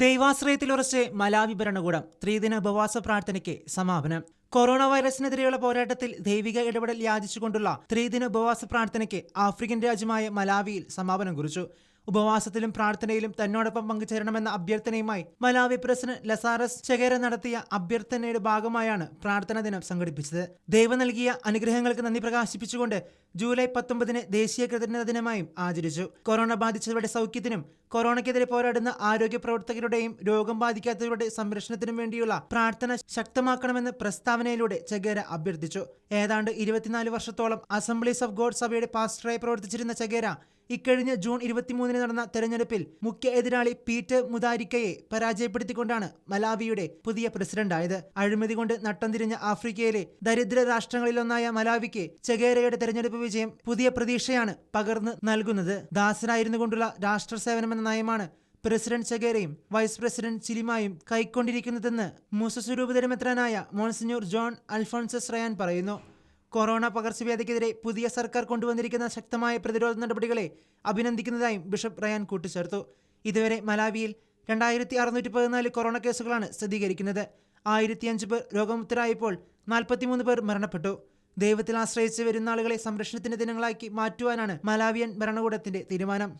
ദൈവാശ്രയത്തിലുറച്ച് Malawi ഭരണകൂടം ത്രിദിന ഉപവാസ പ്രാർത്ഥനയ്ക്ക് സമാപനം. കൊറോണ വൈറസിനെതിരെയുള്ള പോരാട്ടത്തിൽ ദൈവിക ഇടപെടൽ യാചിച്ചുകൊണ്ടുള്ള ത്രിദിന ഉപവാസ പ്രാർത്ഥനയ്ക്ക് ആഫ്രിക്കൻ രാജ്യമായ മലാവിയിൽ സമാപനം കുറിച്ചു. ഉപവാസത്തിലും പ്രാർത്ഥനയിലും തന്നോടൊപ്പം പങ്കുചേരണമെന്ന അഭ്യർത്ഥനയുമായി മലാവി പ്രസിഡന്റ് ലസാറസ് ചെകേര നടത്തിയ അഭ്യർത്ഥനയുടെ ഭാഗമായാണ് പ്രാർത്ഥനാ ദിനം സംഘടിപ്പിച്ചത്. ദൈവം നൽകിയ അനുഗ്രഹങ്ങൾക്ക് നന്ദി പ്രകാശിപ്പിച്ചുകൊണ്ട് ജൂലൈ പത്തൊമ്പതിന് ദേശീയ കൃതജ്ഞത ദിനമായും ആചരിച്ചു. കൊറോണ ബാധിച്ചവരുടെ സൗഖ്യത്തിനും കൊറോണയ്ക്കെതിരെ പോരാടുന്ന ആരോഗ്യ പ്രവർത്തകരുടെയും രോഗം ബാധിക്കാത്തവരുടെ സംരക്ഷണത്തിനും വേണ്ടിയുള്ള പ്രാർത്ഥന ശക്തമാക്കണമെന്ന് പ്രസ്താവനയിലൂടെ ചകേര അഭ്യർത്ഥിച്ചു. ഏതാണ്ട് ഇരുപത്തിനാല് വർഷത്തോളം അസംബ്ലീസ് ഓഫ് ഗോഡ് സഭയുടെ പാസ്റ്ററായി പ്രവർത്തിച്ചിരുന്ന ചകേര ഇക്കഴിഞ്ഞ ജൂൺ ഇരുപത്തിമൂന്നിന് നടന്ന തെരഞ്ഞെടുപ്പിൽ മുഖ്യ എതിരാളി പീറ്റർ മുതാരിക്കയെ പരാജയപ്പെടുത്തിക്കൊണ്ടാണ് മലാവിയുടെ പുതിയ പ്രസിഡന്റായത്. അഴിമതി കൊണ്ട് നട്ടം തിരിഞ്ഞ ആഫ്രിക്കയിലെ ദരിദ്ര രാഷ്ട്രങ്ങളിലൊന്നായ മലാവിക്ക് ചെഗേരയുടെ തെരഞ്ഞെടുപ്പ് വിജയം പുതിയ പ്രതീക്ഷയാണ് പകർന്നു നൽകുന്നത്. ദാസനായിരുന്നു കൊണ്ടുള്ള രാഷ്ട്ര സേവനമെന്ന നയമാണ്. പ്രസിഡന്റ് ചെഗേരയും വൈസ് പ്രസിഡന്റ് ചിലിമായും കൈക്കൊണ്ടിരിക്കുന്നതെന്ന് മുസസ്വരൂപതരമെത്രാനായ മോൺസിഞ്ഞൂർ ജോൺ അൽഫോൺസസ് റയാൻ പറയുന്നു. കൊറോണ പകർച്ചവ്യാധിക്കെതിരെ പുതിയ സർക്കാർ കൊണ്ടുവന്നിരിക്കുന്ന ശക്തമായ പ്രതിരോധ നടപടികളെ അഭിനന്ദിക്കുന്നതായും ബിഷപ്പ് റയാൻ കൂട്ടിച്ചേർത്തു. ഇതുവരെ മലാവിയിൽ രണ്ടായിരത്തി അറുന്നൂറ്റി പതിനാല് കൊറോണ കേസുകളാണ് സ്ഥിരീകരിക്കുന്നത്. ആയിരത്തിയഞ്ച് പേർ രോഗമുക്തരായപ്പോൾ നാൽപ്പത്തിമൂന്ന് പേർ മരണപ്പെട്ടു. ദൈവത്തിൽ ആശ്രയിച്ച് വരുന്ന ആളുകളെ സംരക്ഷണത്തിന്റെ ദിനങ്ങളാക്കി മാറ്റുവാനാണ് മലാവിയൻ ഭരണകൂടത്തിന്റെ തീരുമാനം.